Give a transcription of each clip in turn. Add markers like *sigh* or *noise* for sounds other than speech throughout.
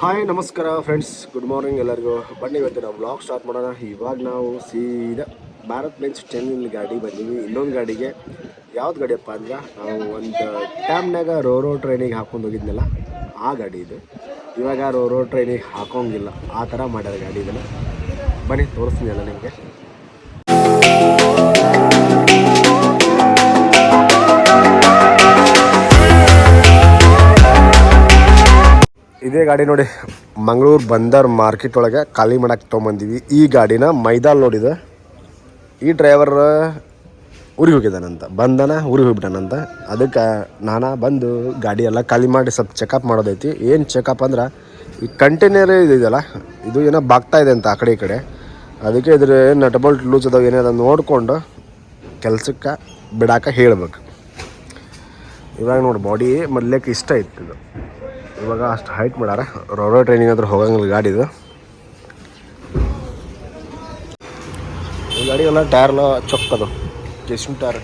Hi ನಮಸ್ಕಾರ friends good morning ಎಲ್ಲರಿಗೂ. ಬನ್ನಿ ಇವತ್ತು ನಾವು ಬ್ಲಾಗ್ ಸ್ಟಾರ್ಟ್ ಮಾಡೋಣ. ಇವಾಗ ನಾವು ಸೀದಾ ಭಾರತ್ ಬೆಂಚ್ ಚೆನ್ನೈಲಿ ಗಾಡಿ ಬಂದೀವಿ. ಇನ್ನೊಂದು ಗಾಡಿಗೆ. ಯಾವ್ದು ಗಾಡಿಯಪ್ಪ ಅಂದ್ರೆ, ನಾವು ಒಂದು ಟ್ಯಾಮ್ನಾಗ ರೋ ರೋ ಟ್ರೈನಿಗೆ ಹಾಕೊಂಡು ಹೋಗಿದ್ನಲ್ಲ, ಆ ಗಾಡಿ ಇದು. ಇವಾಗ ರೋ ರೋ ಟ್ರೈನಿಗೆ ಹಾಕೋಂಗಿಲ್ಲ. ಆ ಥರ ಮಾಡ್ಯಾರ ಗಾಡಿ ಇದನ್ನು. ಬನ್ನಿ, ತೋರಿಸ್ತೀನಿ ಅಲ್ಲ ನಿಮಗೆ. ಗಾಡಿ ನೋಡಿ, ಮಂಗಳೂರು ಬಂದರ್ ಮಾರ್ಕೆಟ್ ಒಳಗೆ ಖಾಲಿ ಮಾಡಕ್ಕೆ ತೊಗೊಂಬಂದೀವಿ. ಈ ಗಾಡಿನ ಮೈದಾಲ್ ನೋಡಿದ ಈ ಡ್ರೈವರ್ ಊರಿಗೆ ಹೋಗಿದ್ದಾನಂತ, ಬಂದನ ಊರಿಗೆ ಹೋಗ್ಬಿಟ್ಟಾನಂತ. ಅದಕ್ಕೆ ನಾನಾ ಬಂದು ಗಾಡಿ ಎಲ್ಲ ಖಾಲಿ ಮಾಡಿ ಸ್ವಲ್ಪ ಚೆಕಪ್ ಮಾಡೋದೈತಿ. ಏನು ಚೆಕಪ್ ಅಂದ್ರೆ, ಈ ಕಂಟೈನರ್ ಇದೆಯಲ್ಲ, ಇದು ಏನೋ ಬಾಗ್ತಾ ಇದೆ ಅಂತ ಆ ಕಡೆ ಈ ಕಡೆ. ಅದಕ್ಕೆ ಇದ್ರ ಏನು ಬೋಲ್ಟ್ ಲೂಸ್ ಅದಾವ ಏನಾದ ನೋಡಿಕೊಂಡು ಕೆಲಸಕ್ಕೆ ಬಿಡಾಕ ಹೇಳ್ಬೇಕು. ಇವಾಗ ನೋಡಿ ಬಾಡಿ ಮೊದಲೇಕ್ಕೆ ಇಷ್ಟ ಇತ್ತು ಇದು. ಇವಾಗ ಅಷ್ಟು ಹೈಟ್ ಮಾಡ್ಯಾರ ರೋರೋ ಟ್ರೈನಿಂಗ್ ಅಂದ್ರೆ ಹೋಗಂಗಿಲ್ಲ ಗಾಡಿ ಇದು ಗಾಡಿ ಎಲ್ಲ ಟೈರ್ ಎಲ್ಲ ಚೊಕ್ಕದು ಕಿಸ್ಮ್ ಟೈರ್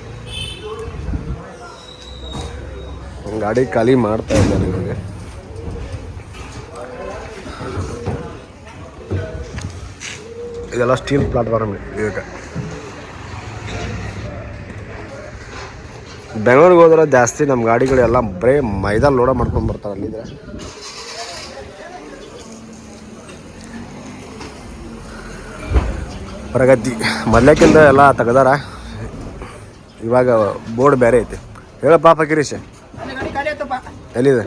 ಗಾಡಿ ಖಾಲಿ ಮಾಡ್ತಾ ಇದ್ದಾರೆ ಇವಾಗ. ಇದೆಲ್ಲ ಸ್ಟೀಲ್ ಪ್ಲಾಟ್ಫಾರ್ಮ್ ಇವಾಗ. ಬೆಂಗಳೂರಿಗೆ ಹೋದ್ರೆ ಜಾಸ್ತಿ ನಮ್ಮ ಗಾಡಿಗಳೆಲ್ಲ ಬರೀ ಮೈದಾ ಲೋಡ ಮಾಡ್ಕೊಂಡು ಬರ್ತಾರೆ ಅಲ್ಲಿದ್ರೆ. ಪ್ರಗತಿ ಮೊದ್ಲಕ್ಕಿಂತ ಎಲ್ಲ ತೆಗ್ದಾರ. ಇವಾಗ ಬೋರ್ಡ್ ಬೇರೆ ಐತಿ. ಹೇಳಪ್ಪ ಪಾಪ ಗಿರೀಶ್ ಎಲ್ಲಿದೆ?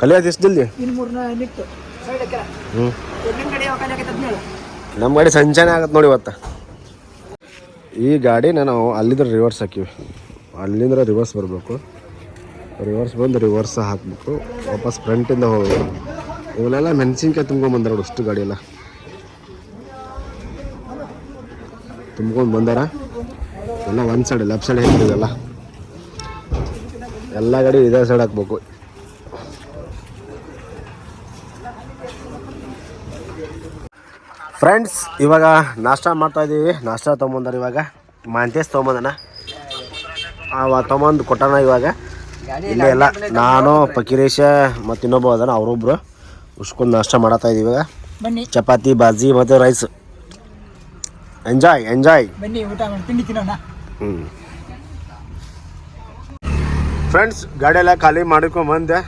ಕಲಿಯೋದು ಎಷ್ಟು ಜಲ್ದಿ? ಹ್ಞೂ ನಮ್ಮ ಗಾಡಿ ಸಂಚಾನೆ ಆಗತ್ತೆ ನೋಡಿ ಇವತ್ತು. ಈ ಗಾಡಿನ ನಾವು ಅಲ್ಲಿದ್ರೆ ರಿವರ್ಸ್ ಹಾಕಿವಿ. ಅಲ್ಲಿಂದ ರಿವರ್ಸ್ ಬರಬೇಕು. ರಿವರ್ಸ್ ಬಂದು ರಿವರ್ಸ್ ಹಾಕಬೇಕು ವಾಪಸ್ ಫ್ರಂಟಿಂದ ಹೋಗಬೇಕು ಇವನ್ನೆಲ್ಲ ಮೆಣಸಿನ್ಕಾಯಿ ತುಂಬ್ಕೊಂಡು ನೋಡಿ ಅಷ್ಟು ಗಾಡಿಯೆಲ್ಲ ತುಂಬ್ಕೊಂಡು ಬಂದಾರ. ಎಲ್ಲ ಒಂದು ಸೈಡ್ ಲೆಫ್ಟ್ ಸೈಡ್ ಹೇಳ್ತಿದ್ದಲ್ಲ ಎಲ್ಲ. ಗಾಡಿ ಇದೇ ಸೈಡ್ ಹಾಕ್ಬೇಕು. ಫ್ರೆಂಡ್ಸ್ ಇವಾಗ ನಾಷ್ಟ ಮಾಡ್ತಾ ಇದ್ದೀವಿ ನಾಷ್ಟ ತೊಗೊಂಬಂದಾರ ಇವಾಗ. ಮಾಂತೇಸ್ ತೊಗೊಂಬಂದನ. ಅವ ತೊಗೊಂಬಂದು ಕೊಟ್ಟಾನ ಇವಾಗ. ಇಲ್ಲೇ ಎಲ್ಲ ನಾನು ಪಕೀರೇಶ ಮತ್ತು ಇನ್ನೊಬ್ಬ ಅದಾನ ಅವರೊಬ್ರು. ಉಸ್ಕೊಂಡು ನಾಷ್ಟ ಮಾಡತ್ತಾ ಇದೀವಿ ಇವಾಗ. ಬನ್ನಿ. ಚಪಾತಿ ಬಾಜಿ ಮತ್ತು ರೈಸ್ ಎಂಜಾಯ್ ಎಂಜಾಯ್ ಬನ್ನಿ ಊಟ ತಿಂಡಿ ತಿನ್ನೋಣ. ಹ್ಞೂ ಫ್ರೆಂಡ್ಸ್ ಗಾಡಿ ಎಲ್ಲ ಖಾಲಿ ಮಾಡ್ಕೊಂಬಂದೆ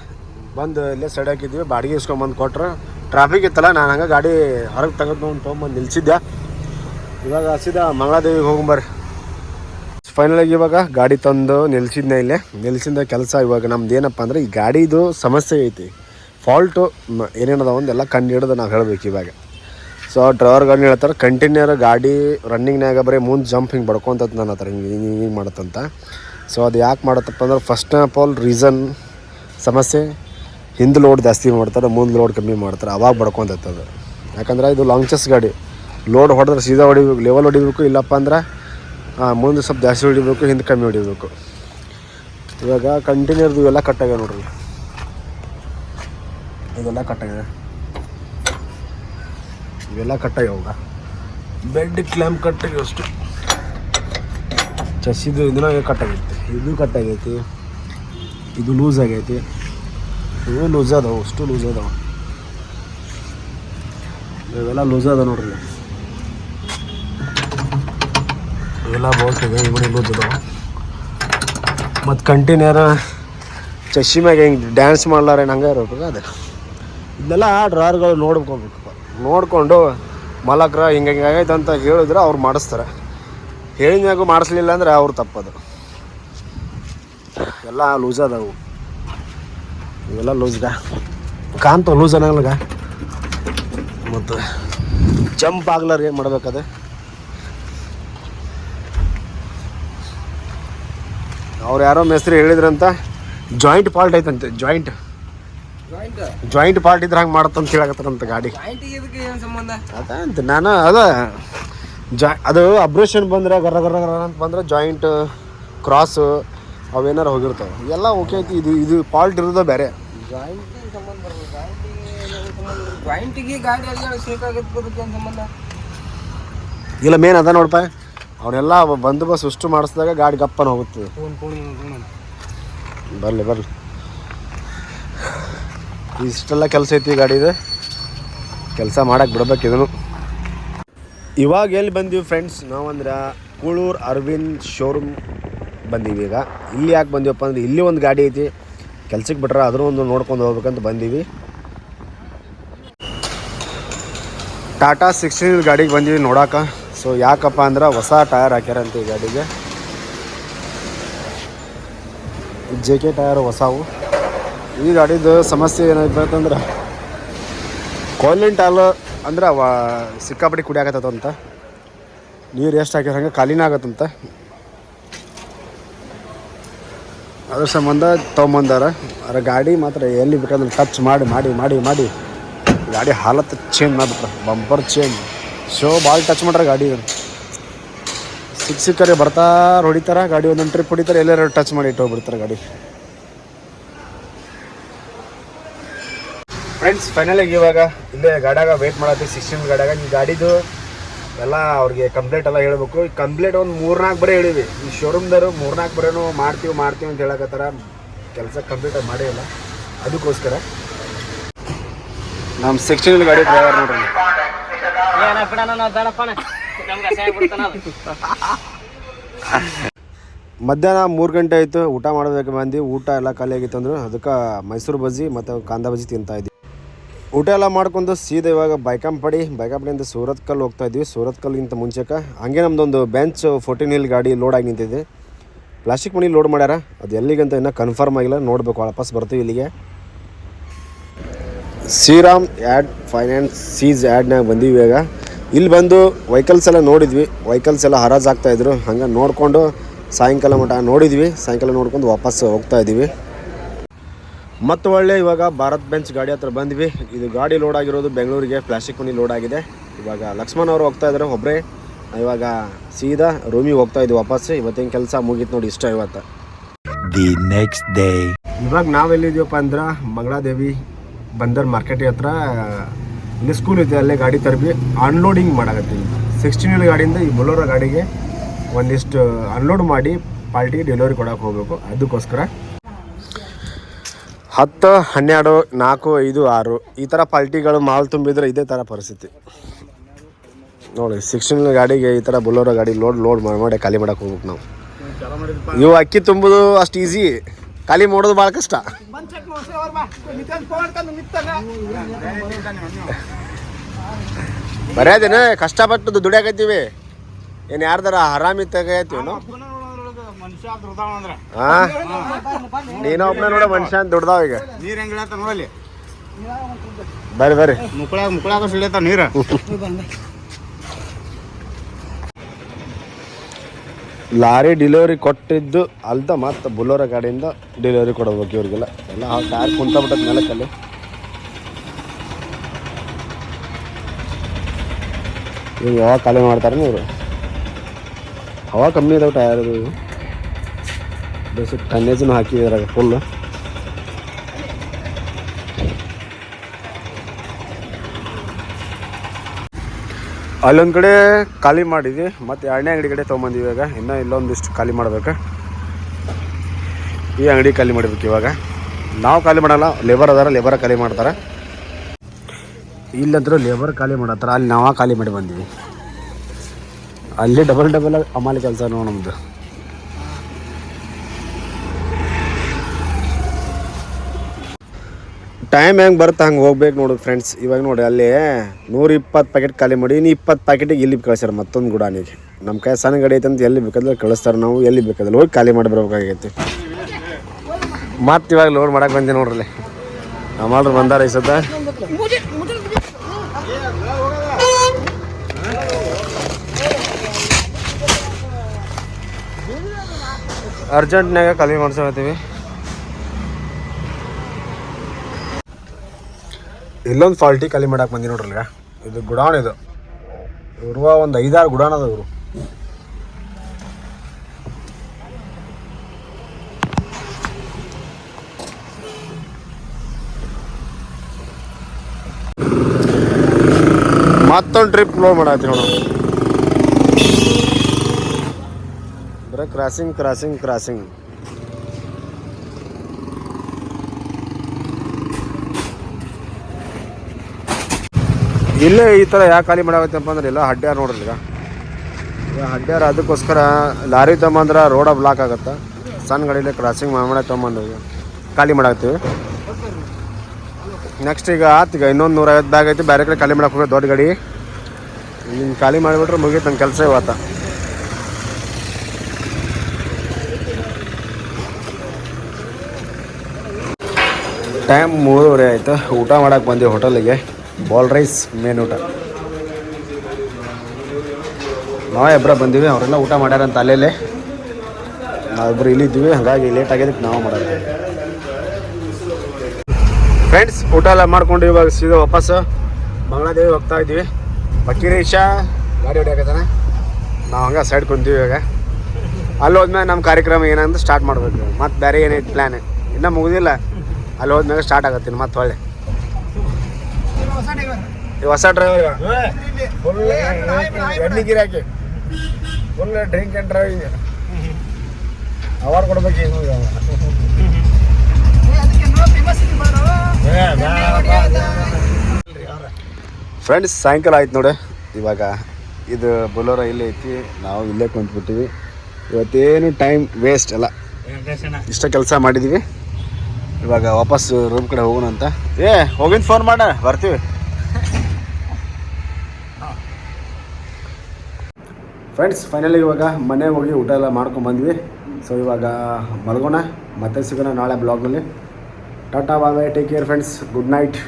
ಬಂದು. ಇಲ್ಲೇ ಸೈಡ್ ಹಾಕಿದ್ವಿ ಬಾಡಿಗೆ ಇಸ್ಕೊಂಬಂದು ಕೊಟ್ರು. ಟ್ರಾಫಿಕ್ ಇತ್ತಲ್ಲ ನಾನು ಹಂಗೆ ಗಾಡಿ ಹೊರಗೆ ತೆಗೆದು ತೊಗೊಂಬಂದು ನಿಲ್ಸಿದ್ದೆ. ಇವಾಗ ಸೀದಾ ಮಂಗಳಾದೇವಿಗೆ ಹೋಗ್ಬರ್ರಿ ಫೈನಲಾಗಿ ಇವಾಗ ಗಾಡಿ ತಂದು ನಿಲ್ಸಿದ್ನೆ ಇಲ್ಲೇ. ನಿಲ್ಸಿದ ಕೆಲಸ ಇವಾಗ ನಮ್ದು ಏನಪ್ಪ ಅಂದ್ರೆ ಈ ಗಾಡಿದು ಸಮಸ್ಯೆ ಐತಿ. ಫಾಲ್ಟು ಏನೇನದ ಒಂದೆಲ್ಲ ಕಂಡು ಹಿಡಿದು ನಾವು ಹೇಳ್ಬೇಕು ಇವಾಗ. ಸೊ ಡ್ರೈವರ್ ಗಾಡಿ ಹೇಳ್ತಾರೆ ಕಂಟಿನ್ಯೂರ್ ಗಾಡಿ ರನ್ನಿಂಗ್ನಾಗ ಬರೀ ಮುಂದೆ ಜಂಪ್ ಹಿಂಗೆ ಬಡ್ಕೊಂತತ್ ನನ್ನ ಹತ್ರ, ಹಿಂಗೆ ಹಿಂಗೆ ಹಿಂಗೆ ಮಾಡತ್ತಂತ. ಸೊ ಅದು ಯಾಕೆ ಮಾಡತ್ತಪ್ಪ ಅಂದ್ರೆ ಫಸ್ಟ್ ಆಫ್ ಆಲ್ ರೀಸನ್ ಸಮಸ್ಯೆ. ಹಿಂದೆ ಲೋಡ್ ಜಾಸ್ತಿ ಮಾಡ್ತಾರೆ, ಮುಂದೆ ಲೋಡ್ ಕಮ್ಮಿ ಮಾಡ್ತಾರೆ, ಅವಾಗ ಬಡ್ಕೊತೈತದು ಯಾಕಂದ್ರೆ ಇದು ಲಾಂಗ್ ಚೆಸ್ ಗಾಡಿ. ಲೋಡ್ ಹೊಡೆದ್ರೆ ಸೀದಾ ಹೊಡಿಬೇಕು ಲೆವೆಲ್ ಹೊಡಿಬೇಕು, ಇಲ್ಲಪ್ಪ ಅಂದ್ರೆ ಮುಂದೆ ಸ್ವಲ್ಪ ಜಾಸ್ತಿ ಹೊಡಿಬೇಕು, ಹಿಂದೆ ಕಮ್ಮಿ ಹೊಡಿಬೇಕು. ಇವಾಗ ಕಂಟಿನ್ಯೂರ್ದು ಇವೆಲ್ಲ ಕಟ್ಟಾಗ ನೋಡ್ರಿ. ಇದೆಲ್ಲ ಕಟ್ಟಾಗಿದೆ ಇವೆಲ್ಲ ಕಟ್ಟಾಗ್ಯಾವ ಬೆಡ್ ಕ್ಲ್ಯಾಂಪ್ ಕಟ್ಟಾಗ್ಯಾವ ಅಷ್ಟು. ಚಸ್ಸಿದು ಇದನ್ನ ಕಟ್ಟಾಗೈತಿ ಇದು ಕಟ್ಟಾಗೈತಿ ಇದು ಲೂಸ್ ಆಗೈತಿ. ಇವು ಲೂಸ್ ಅದಾವು, ಅಷ್ಟು ಲೂಸ್ ಅದಾವ. ಇವೆಲ್ಲ ಲೂಸ್ ಅದ ನೋಡ್ರಿ. ಇಲ್ಲಿ. ಇವೆಲ್ಲ ಬೋಲ್ಟ್ ಇದೆ ಇವನೇ ಲೂಸ್ ಅದಾವ ಮತ್ತು ಕಂಟಿನ್ಯೂರ ಚಶಿ ಮ್ಯಾಗ ಹಿಂಗೆ ಡ್ಯಾನ್ಸ್ ಮಾಡ್ಲಾರೆ ಹಂಗೆ ಇರೋಬೇಕು ಅದು ಇದನ್ನೆಲ್ಲ ಡ್ರಾರ್ಗಳು ನೋಡ್ಕೊಬೇಕು ನೋಡಿಕೊಂಡು ಮಲಕ್ರ ಹಿಂಗೆ ಹಿಂಗೆ ಆಗೈತೆ ಅಂತ ಹೇಳಿದ್ರೆ ಅವ್ರು ಮಾಡಿಸ್ತಾರೆ. ಹೇಳಿದ್ಮ್ಯಾಗೂ ಮಾಡಿಸ್ಲಿಲ್ಲ ಅಂದರೆ ಅವ್ರು ತಪ್ಪದು. ಎಲ್ಲ ಲೂಸ್ ಅದಾವು ಇವೆಲ್ಲ ಲೂಸ್ಗ ಕಾಂತ ಲೂಸ್ ಅನ್ನಂಗ ಮತ್ತು ಜಂಪ್ ಆಗ್ಲಾರ ಏನು ಮಾಡ್ಬೇಕದು? ಅವ್ರು ಯಾರೋ ಮೇಸ್ತ್ರಿ ಹೇಳಿದ್ರಂತ ಜಾಯಿಂಟ್ ಫಾಲ್ಟ್ ಐತಂತೆ ಜಾಯಿಂಟ್ ಜಾಯಿಂಟ್ ಫಾಲ್ಟ್ ಇದ್ರೆ ಹಂಗೆ ಮಾಡತ್ತಂತ ಹೇಳಕತ್ತಾರಂತ ಗಾಡಿ. ಅದಂತ ನಾನು ಅದ ಜಾ ಅದು ಅಬ್ರೇಷನ್ ಬಂದ್ರೆ ಗರ ಗರ ಗರ ಅಂತ ಬಂದ್ರೆ ಜಾಯಿಂಟ್ ಕ್ರಾಸ್ ಅವೇನಾರು ಹೋಗಿರ್ತಾವೆ. ಎಲ್ಲ ಓಕೆ ಐತಿ ಇದು ಇದು ಫಾಲ್ಟ್ ಇರೋದೋ ಬೇರೆ. ಇಲ್ಲ ಮೇನ್ ಅದ ನೋಡಪ್ಪ. ಅವನ್ನೆಲ್ಲ ಬಂದೋಬಸ್ತ್ ಅಷ್ಟು ಮಾಡಿಸಿದಾಗ ಗಾಡಿ ಗಪ್ಪನ ಹೋಗುತ್ತೆ. ಫೋನ್ ಫೋನ್ ಬರಲಿ ಬರಲಿ. ಇಷ್ಟೆಲ್ಲ ಕೆಲಸ ಐತಿ ಗಾಡಿದು. ಕೆಲಸ ಮಾಡಕ್ಕೆ ಬಿಡ್ಬೇಕು ಇದನ್ನು. ಇವಾಗ ಎಲ್ಲಿ ಬಂದೀವಿ ಫ್ರೆಂಡ್ಸ್ ನಾವಂದ್ರೆ ಕೂಳೂರು ಅರವಿಂದ್ ಶೋರೂಮ್ ಬಂದೀವಿ ಈಗ. ಇಲ್ಲಿ ಯಾಕೆ ಬಂದೀವಪ್ಪ ಅಂದ್ರೆ ಇಲ್ಲಿ ಒಂದು ಗಾಡಿ ಐತಿ. ಕೆಲ್ಸಕ್ಕೆ ಬಿಟ್ರೆ ಅದನ್ನು ಒಂದು ನೋಡ್ಕೊಂಡು ಹೋಗ್ಬೇಕಂತ ಬಂದೀವಿ. ಟಾಟಾ ಸಿಕ್ಸ್ಟೀನ್ ಗಾಡಿಗೆ ಬಂದೀವಿ ನೋಡೋಕೆ. ಸೊ ಯಾಕಪ್ಪ ಅಂದ್ರೆ ಹೊಸ ಟಯರ್ ಹಾಕ್ಯಾರಂತೆ ಈ ಗಾಡಿಗೆ. ಜೆ ಕೆ ಟಯರ್ ಹೊಸವು. ಈ ಗಾಡಿದು ಸಮಸ್ಯೆ ಏನಾಯ್ತಂದ್ರೆ ಕೋಲಿನ್ ಟಾಲ್ ಅಂದ್ರೆ ವ, ಸಿಕ್ಕಾಪಟ್ಟಿ ಅಂತ ನೀರು ಎಷ್ಟು ಹಾಕಿದ್ರೆ ಹಂಗೆ ಖಾಲಿನ ಆಗತ್ತಂತ. ಅದ್ರ ಸಂಬಂಧ ತೊಗೊಂಬಂದಾರ. ಅದ್ರ ಗಾಡಿ ಮಾತ್ರ ಎಲ್ಲಿ ಬೇಕಾದ್ರೆ ಟಚ್ ಮಾಡಿ ಮಾಡಿ ಮಾಡಿ ಮಾಡಿ. ಗಾಡಿ ಹಾಲತ್ ಚೇಂಜ್ ಮಾಡ್ಬಿಟ್ರೆ. ಬಂಪರ್ ಚೇಂಜ್ ಶೋ ಭಾಳ ಟಚ್ ಮಾಡ್ರ ಗಾಡಿ ಸಿಕ್ಕ ಸಿಕ್ಕರೆ ಬರ್ತಾರ ಹೊಡಿತಾರ ಗಾಡಿ ಒಂದೊಂದು ಟ್ರಿಪ್ ಹೊಡಿತಾರೆ ಎಲ್ಲರೂ ಟಚ್ ಮಾಡಿ ಇಟ್ಟು ಹೋಗ್ಬಿಡ್ತಾರೆ ಗಾಡಿ. ಫ್ರೆಂಡ್ಸ್ ಫೈನಲಾಗಿ ಇವಾಗ ಇಲ್ಲೇ ಗಾಡ್ಯಾಗ ವೇಟ್ ಮಾಡತ್ತೆ ಸಿಕ್ಸ್ಟೀನ್ ಗಾಡ್ಯಾಗ. ಈ ಗಾಡಿದು ಎಲ್ಲ ಅವ್ರಿಗೆ ಕಂಪ್ಲೇಂಟ್ ಎಲ್ಲ ಹೇಳ್ಬೇಕು. ಈ ಕಂಪ್ಲೇಂಟ್ ಒಂದು ಮೂರ್ನಾಲ್ಕು ಬರೀ ಹೇಳಿವಿ. ಈ ಶೋರೂಮ್ದವರು ಮೂರ್ನಾಲ್ಕು ಬರೇನು ಮಾಡ್ತೀವಿ ಮಾಡ್ತೀವಿ ಅಂತ ಹೇಳಕತ್ತಾರ. ಕೆಲಸ ಕಂಪ್ಲೀಟ್ ಮಾಡೇ ಇಲ್ಲ. ಅದಕ್ಕೋಸ್ಕರ. ನಮ್ಮ ಸಿಕ್ಸ್ಟೀನ್ ಗಾಡಿ ಡ್ರೈವರ್ ನೋಡ್ರಿ. ಮಧ್ಯಾಹ್ನ ಮೂರು ಗಂಟೆ ಆಯಿತು, ಊಟ ಮಾಡೋದಕ್ಕೆ ಬಂದು ಊಟ ಎಲ್ಲ ಖಾಲಿ ಆಗಿತ್ತು ಅಂದ್ರೆ. ಅದಕ್ಕೆ ಮೈಸೂರು ಬಜ್ಜಿ ಮತ್ತು ಕಾಂದ ಬಜ್ಜಿ ತಿಂತಾ ಇದ್ವಿ. ಊಟ ಎಲ್ಲ ಮಾಡ್ಕೊಂಡು ಸೀದಾ ಇವಾಗ ಬೈಕಂಪಡಿ ಬೈಕಂಪಡಿಯಿಂದ ಸೂರತ್ ಕಲ್ ಹೋಗ್ತಾ ಇದ್ವಿ. ಸೂರತ್ ಕಲ್ಲಿಗಿಂತ ಮುಂಚೆಕ. ಹಂಗೆ ನಮ್ಮದೊಂದು ಬೆಂಚ್ ಫೋರ್ಟೀನ್ ಇಲ್ ಗಾಡಿ ಲೋಡ್ ಆಗಿ ನಿಂತಿದೆ. ಪ್ಲಾಸ್ಟಿಕ್ ಮನಿ ಲೋಡ್ ಮಾಡ್ಯಾರ. ಅದು ಎಲ್ಲಿಗಂತ ಇನ್ನೂ ಕನ್ಫರ್ಮ್ ಆಗಿಲ್ಲ. ನೋಡಬೇಕು, ವಾಪಸ್ ಬರ್ತೀವಿ ಇಲ್ಲಿಗೆ. ಶ್ರೀರಾಮ್ ಆ್ಯಡ್ ಫೈನಾನ್ಸ್ ಸೀಸ್ ಆ್ಯಡ್ನಾಗ ಬಂದೀವಿ ಇವಾಗ. ಇಲ್ಲಿ ಬಂದು ವೆಹಿಕಲ್ಸ್ ಎಲ್ಲ ನೋಡಿದ್ವಿ. ವೆಹಿಕಲ್ಸ್ ಎಲ್ಲ ಹರಾಜ್ ಆಗ್ತಾಯಿದ್ರು ಹಂಗೆ ನೋಡಿಕೊಂಡು ಸಾಯಂಕಾಲ ಮಟ ನೋಡಿದ್ವಿ. ಸಾಯಂಕಾಲ ನೋಡ್ಕೊಂಡು ವಾಪಸ್ ಹೋಗ್ತಾ ಇದ್ದೀವಿ. ಮತ್ತು ಒಳ್ಳೆ ಇವಾಗ ಭಾರತ್ ಬೆಂಚ್ ಗಾಡಿ ಹತ್ರ ಬಂದ್ವಿ. ಇದು ಗಾಡಿ ಲೋಡ್ ಆಗಿರೋದು ಬೆಂಗಳೂರಿಗೆ. ಪ್ಲಾಸ್ಟಿಕ್ ಮನಿ ಲೋಡ್ ಆಗಿದೆ. ಇವಾಗ ಲಕ್ಷ್ಮಣ್ ಅವರು ಹೋಗ್ತಾ ಇದ್ದಾರೆ ಒಬ್ಬರೇ ಇವಾಗ ಸೀದಾ ರೂಮಿಗೆ ಹೋಗ್ತಾ ಇದ್ವಿ ವಾಪಸ್. ಇವತ್ತಿನ ಕೆಲಸ ಮುಗೀತು ನೋಡಿ ಇಷ್ಟ ಇವತ್ತು. ದಿ ನೆಕ್ಸ್ಟ್ ಡೇ ಇವಾಗ ನಾವೆಲ್ಲಿದ್ದೀವಪ್ಪ ಅಂದ್ರೆ ಮಂಗಳಾದೇವಿ ಬಂದರ್ ಮಾರ್ಕೆಟ್ ಹತ್ರ, ಇಲ್ಲಿ ಸ್ಕೂಲ್ ಇದೆ, ಅಲ್ಲೇ ಗಾಡಿ ತರಬಿ ಅನ್ಲೋಡಿಂಗ್ ಮಾಡಕತ್ತೀವಿ ಸಿಕ್ಸ್ಟೀನ್ ವೀಲ್ ಗಾಡಿಯಿಂದ ಈ ಬೊಲೋರೋ ಗಾಡಿಗೆ ಒಂದಿಷ್ಟು ಅನ್ಲೋಡ್ ಮಾಡಿ ಪಾರ್ಟಿಗೆ ಡೆಲಿವರಿ ಕೊಡೋಕೆ ಹೋಗಬೇಕು. ಅದಕ್ಕೋಸ್ಕರ ಹತ್ತು, ಹನ್ನೆರಡು, ನಾಲ್ಕು, ಐದು, ಆರು ಈ ಥರ ಪಾಲ್ಟಿಗಳು ಮಾಲ್ ತುಂಬಿದ್ರೆ ಇದೇ ಥರ ಪರಿಸ್ಥಿತಿ. ನೋಡಿ ಸಿಕ್ಸ್ಟೀನ್ ಗಾಡಿಗೆ ಈ ಥರ ಬೊಲೋರೋ ಗಾಡಿ ಲೋಡ್ ಲೋಡ್ ಮಾಡಿ ಮಾಡಿ ಖಾಲಿ ಮಾಡೋಕೆ ಹೋಗ್ಬೇಕು ನಾವು. ಇವು ಅಕ್ಕಿ ತುಂಬುದು ಅಷ್ಟು ಈಸಿ ಖಾಲಿ ಮಾಡೋದು ಭಾಳ ಕಷ್ಟ. ಬರೆಯೋದೇನ ಕಷ್ಟಪಟ್ಟು ದುಡಿಯಾಕತ್ತೀವಿ. ಏನು ಯಾರ್ದಾರ ಆರಾಮಿ ತೆಗತ್ತೀವಿ ನಾವು? ಹಾ ನೀನು ಒಬ್ಬನ ನೋಡ ಮನುಷ್ಯ ಅಂತ ದುಡ್ದಾವ ಈಗ. ನೀರ್ ಹೆಂಗ್ ನೋಡಲಿ ಬರ್ರಿ ಬರ್ರಿ. ಮುಕ್ಕಳಾಗ ಮುಕ್ಕಳಾಗ ಸಿಳಿಯತ್ತ ನೀರ. *laughs* ಲಾರಿ ಡೆಲಿವರಿ ಕೊಟ್ಟಿದ್ದು ಅಲ್ದ ಮತ್ತೆ ಬುಲೋರ ಗಾಡಿಯಿಂದ ಡೆಲಿವರಿ ಕೊಡ್ಬೇಕು ಇವ್ರಿಗೆಲ್ಲ. ಎಲ್ಲ ಲಾರಿ ಕುಂತ ಬಿಟ್ಟದ ನೆಲಕ್ಕಲ್ಲಿ ಇವ್ರು ಯಾವಾಗ ಖಾಲಿ ಮಾಡ್ತಾರೆ ಇವರು? ಅವಾಗ ಕಮ್ಮಿ ಇದಾವೆ ಟಯರ್ ಬೇಸಿಕ್ ಟನ್ನೇಜನ್ನು ಹಾಕಿದ್ರಾಗ ಫುಲ್ ಅಲ್ಲೊಂದು ಕಡೆ ಖಾಲಿ ಮಾಡಿದ್ವಿ. ಮತ್ತು ಎರಡನೇ ಅಂಗಡಿ ಕಡೆ ತೊಗೊಂಬಂದಿವಿ ಇವಾಗ. ಇನ್ನೂ ಇಲ್ಲೊಂದಿಷ್ಟು ಖಾಲಿ ಮಾಡಬೇಕು. ಈ ಅಂಗಡಿ ಖಾಲಿ ಮಾಡ್ಬೇಕು ಇವಾಗ. ನಾವು ಖಾಲಿ ಮಾಡಲ್ಲ ಲೇಬರ್ ಅದಾರ ಲೇಬರ್ ಖಾಲಿ ಮಾಡ್ತಾರೆ. ಇಲ್ಲಂದ್ರೆ ಲೇಬರ್ ಖಾಲಿ ಮಾಡತ್ತಾರ. ಅಲ್ಲಿ ನಾವು ಖಾಲಿ ಮಾಡಿ ಬಂದೀವಿ. ಅಲ್ಲಿ ಡಬಲ್ ಡಬಲ್ ಅಮಾಲಿ ಕೆಲಸ ನೋಡಿ ನಮ್ಮದು ಟೈಮ್ ಹೆಂಗೆ ಬರುತ್ತೆ ಹಂಗೆ ಹೋಗ್ಬೇಕು ನೋಡು ಫ್ರೆಂಡ್ಸ್ ಇವಾಗ ನೋಡಿ, ಅಲ್ಲಿ ನೂರ ಇಪ್ಪತ್ತು ಪ್ಯಾಕೆಟ್ ಖಾಲಿ ಮಾಡಿ ಇನ್ನು ಇಪ್ಪತ್ತು ಪ್ಯಾಕೆಟಿಗೆ ಇಲ್ಲಿ ಕಳಿಸ್ಯಾರ? ಮತ್ತೊಂದು ಗುಡಾನಿಗೆ ನಮ್ಮ ಕೈ ಸಣ್ಣ ಗಾಡಿ ಐತೆ ಅಂತ ಎಲ್ಲಿ ಬೇಕಾದ್ರೆ ಕಳಿಸ್ತಾರೆ ನಾವು, ಎಲ್ಲಿ ಬೇಕಾದ್ರೆ ಹೋಗಿ ಖಾಲಿ ಮಾಡಿ ಬರ್ಬೇಕಾಗೈತಿ. ಮತ್ತೆ ಇವಾಗ ಲೋಡ್ ಮಾಡಕ್ಕೆ ಬಂದೆ ನೋಡ್ರಲ್ಲಿ ಅಮಾಲ್ರು ಬಂದಾರ ಈ ಸದ್ದ ಅರ್ಜೆಂಟ್ನಾಗ ಖಾಲಿ ಮಾಡ್ಸಕತ್ತೀವಿ. ಇಲ್ಲೊಂದು ಫಾಲ್ಟಿ ಖಾಲಿ ಮಾಡಕ್ಕೆ ಬಂದಿ ನೋಡ್ರಲ್ಲ ಇದು ಗುಡಾನ್ ಇದು. ಇರುವ ಒಂದು ಐದಾರು ಗುಡಾನ್ ಅದ ಇವರು. ಮತ್ತೊಂದು ಟ್ರಿಪ್ ಲೋಡ್ ಮಾಡತ್ತಿ ನೋಡ ಕ್ರಾಸಿಂಗ್ ಕ್ರಾಸಿಂಗ್ ಕ್ರಾಸಿಂಗ್ ಇಲ್ಲೇ ಈ ಥರ ಯಾಕೆ ಖಾಲಿ ಮಾಡಾಕತ್ತಪ್ಪ ಅಂದ್ರೆ ಎಲ್ಲ ಹಡ್ಡ್ಯಾರ ನೋಡ್ರಿ ಈಗ. ಈಗ ಹಡ್ಡ್ಯಾರ ಅದಕ್ಕೋಸ್ಕರ ಲಾರಿ ತೊಗೊಂಬಂದ್ರೆ ರೋಡ ಬ್ಲಾಕ್ ಆಗುತ್ತೆ. ಸಣ್ಣ ಗಾಡಿಲೇ ಕ್ರಾಸಿಂಗ್ ಮಾಡಿ ತೊಗೊಂಬಂದು ಖಾಲಿ ಮಾಡಾಕತ್ತೀವಿ. ನೆಕ್ಸ್ಟ್ ಈಗ ಆತು ಈಗ ಇನ್ನೊಂದು ನೂರೈವತ್ತು ಬ್ಯಾಗ್ ಐತಿ ಬೇರೆ ಕಡೆ ಖಾಲಿ ಮಾಡಕ್ಕೆ ಹೋಗಿ ದೊಡ್ಡ ಗಾಡಿ. ಹಿಂಗೆ ಖಾಲಿ ಮಾಡಿಬಿಟ್ರೆ ಮುಗೀತು ನನ್ನ ಕೆಲಸ ಇವತ್ತ. ಟೈಮ್ ಮೂರುವರೆ ಆಯಿತು, ಊಟ ಮಾಡಕ್ಕೆ ಬಂದೀವಿ ಹೋಟೆಲಿಗೆ ಬಾಲ್ ರೈಸ್ ಮೇನ್ ಊಟ. ನಾವೇ ಇಬ್ಬರ ಬಂದೀವಿ, ಅವರೆಲ್ಲ ಊಟ ಮಾಡ್ಯಾರಂತ ಅಲ್ಲೇಲೆ. ನಾವಿಬ್ಬರು ಇಲ್ಲಿದ್ದೀವಿ, ಹಾಗಾಗಿ ಲೇಟ್ ಆಗಿದ್ದಕ್ಕೆ ನಾವು ಮಾಡೋದು. ಫ್ರೆಂಡ್ಸ್ ಊಟ ಎಲ್ಲ ಮಾಡ್ಕೊಂಡು ಇವಾಗ ಸೀದಾ ವಾಪಸ್ ಮಂಗಳಾದೇವಿ ಹೋಗ್ತಾ ಇದ್ದೀವಿ. ಫಕೀರೇಶ ಗಾಡಿ ಹೊಡಿಯಾಕತ್ತಾನೆ. ನಾವು ಹಂಗೆ ಸೈಡ್ ಕುಂತೀವಿ ಇವಾಗ. ಅಲ್ಲಿ ಹೋದ್ಮೇಲೆ ನಮ್ಮ ಕಾರ್ಯಕ್ರಮ ಏನಂತ ಸ್ಟಾರ್ಟ್ ಮಾಡಬೇಕು. ಮತ್ತು ಬೇರೆ ಏನೈತೆ ಪ್ಲ್ಯಾನ್ ಇನ್ನೂ ಮುಗಿದಿಲ್ಲ. ಅಲ್ಲಿ ಹೋದ್ಮೇಲೆ ಸ್ಟಾರ್ಟ್ ಆಗತ್ತೀನಿ ಮತ್ತೆ ಹೊಳ್ಳೆ ಹೊಸ ಡ್ರೈವರ್ ಈ ಹೊಸ ಡ್ರೈವರ್ ಫುಲ್. ಎಣ್ಣೆ ಗಿರಾಕಿ full drink and driving award ಕೊಡ್ಬೇಕು ಈಗ ಅದಕ್ಕೆ ನೋ ಫೇಮಸ್ ಇದೆ ಬಾರೋ. ಫ್ರೆಂಡ್ಸ್ ಸಾಯಂಕಾಲ ಆಯ್ತು ನೋಡಿ. ಇವಾಗ ಇದು ಬೊಲೋರ ಇಲ್ಲೇ ಐತಿ. ನಾವು ಇಲ್ಲೇ ಕುಂತ್ಬಿಟ್ಟಿವಿ. ಇವತ್ತೇನು ಟೈಮ್ ವೇಸ್ಟ್ ಅಲ್ಲ. ಇಷ್ಟ ಕೆಲಸ ಮಾಡಿದ್ದೀವಿ ಇವಾಗ ವಾಪಸ್ ರೂಮ್ ಕಡೆ ಹೋಗೋಣ ಅಂತ. ಏ, ಹೋಗಿನ ಫೋನ್ ಮಾಡ, ಬರ್ತೀವಿ. ಫ್ರೆಂಡ್ಸ್ ಫೈನಲಿ ಇವಾಗ ಮನೆಗೆ ಹೋಗಿ ಊಟ ಎಲ್ಲ ಮಾಡ್ಕೊಂಡು ಬಂದ್ವಿ. ಸೊ ಇವಾಗ ಮಲಗೋಣ, ಮತ್ತೆ ಸಿಗೋಣ ನಾಳೆ ಬ್ಲಾಗ್ನಲ್ಲಿ tata bye take care friends good night